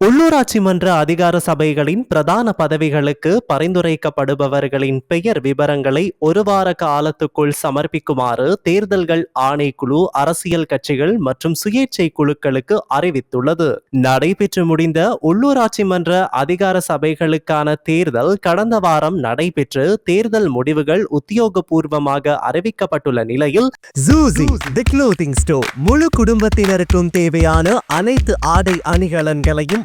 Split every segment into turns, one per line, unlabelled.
உள்ளூராட்சி மன்ற அதிகார சபைகளின் பிரதான பதவிகளுக்கு பரிந்துரைக்கப்படுபவர்களின் பெயர் விவரங்களை ஒரு வார காலத்துக்குள் சமர்ப்பிக்குமாறு தேர்தல்கள் ஆணைக்குழு அரசியல் கட்சிகள் மற்றும் சுயேட்சை குழுக்களுக்கு அறிவித்துள்ளது. நடைபெற்று முடிந்த உள்ளூராட்சி மன்ற அதிகார சபைகளுக்கான தேர்தல் கடந்த வாரம் நடைபெற்று தேர்தல் முடிவுகள் உத்தியோகபூர்வமாக அறிவிக்கப்பட்டுள்ள நிலையில்
முழு குடும்பத்தினருக்கும் தேவையான அனைத்து ஆடை அணிகலன்களையும்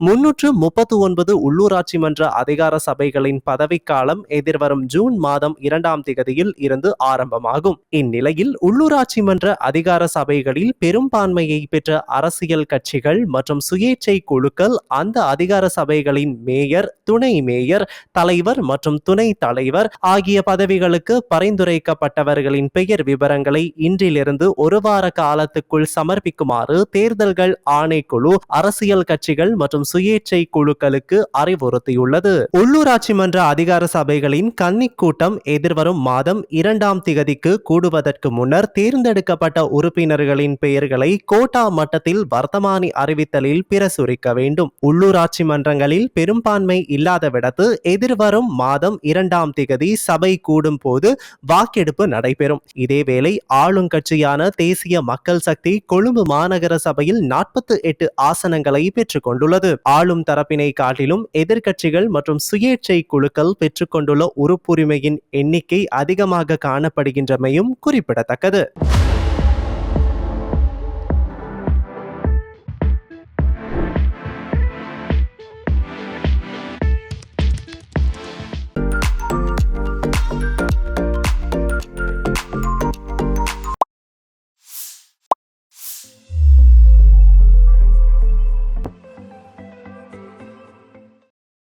முன்னூற்று முப்பத்து ஒன்பது உள்ளூராட்சி மன்ற அதிகார சபைகளின் பதவிக்காலம் எதிர்வரும் ஜூன் மாதம் இரண்டாம் திகதியில் இருந்து ஆரம்பமாகும். இந்நிலையில் உள்ளூராட்சி மன்ற அதிகார சபைகளில் பெரும்பான்மையை பெற்ற அரசியல் கட்சிகள் மற்றும் சுயேட்சை குழுக்கள் அந்த அதிகார சபைகளின் மேயர் துணை மேயர் தலைவர் மற்றும் துணை தலைவர் ஆகிய பதவிகளுக்கு பரிந்துரைக்கப்பட்டவர்களின் பெயர் விவரங்களை இன்றிலிருந்து ஒரு வார காலத்துக்குள் சமர்ப்பிக்குமாறு தேர்தல்கள் ஆணைக்குழு அரசியல் கட்சிகள் மற்றும் சுயேட்சை குழுக்களுக்கு அறிவுறுத்தியுள்ளது. உள்ளூராட்சி மன்ற அதிகார சபைகளின் கன்னி கூட்டம் எதிர்வரும் மாதம் இரண்டாம் திகதிக்கு கூடுவதற்கு முன்னர் தேர்ந்தெடுக்கப்பட்ட உறுப்பினர்களின் பெயர்களை கோட்டா மட்டத்தில் வர்த்தமானி அறிவித்தலில் பிரசுரிக்க வேண்டும். உள்ளூராட்சி மன்றங்களில் பெரும்பான்மை இல்லாதவிடத்து எதிர்வரும் மாதம் இரண்டாம் திகதி சபை கூடும் போது வாக்கெடுப்பு நடைபெறும். இதேவேளை ஆளுங்கட்சியான தேசிய மக்கள் சக்தி கொழும்பு மாநகர சபையில் நாற்பத்து எட்டு ஆசனங்களை பெற்றுக் கொண்டுள்ளது. ஆளும் தரப்பினை காட்டிலும் எதிர்க்கட்சிகள் மற்றும் சுயேட்சை குழுக்கள் பெற்றுக்கொண்டுள்ள உறுப்புரிமையின் எண்ணிக்கை அதிகமாக காணப்படுகின்றமையும் குறிப்பிடத்தக்கது.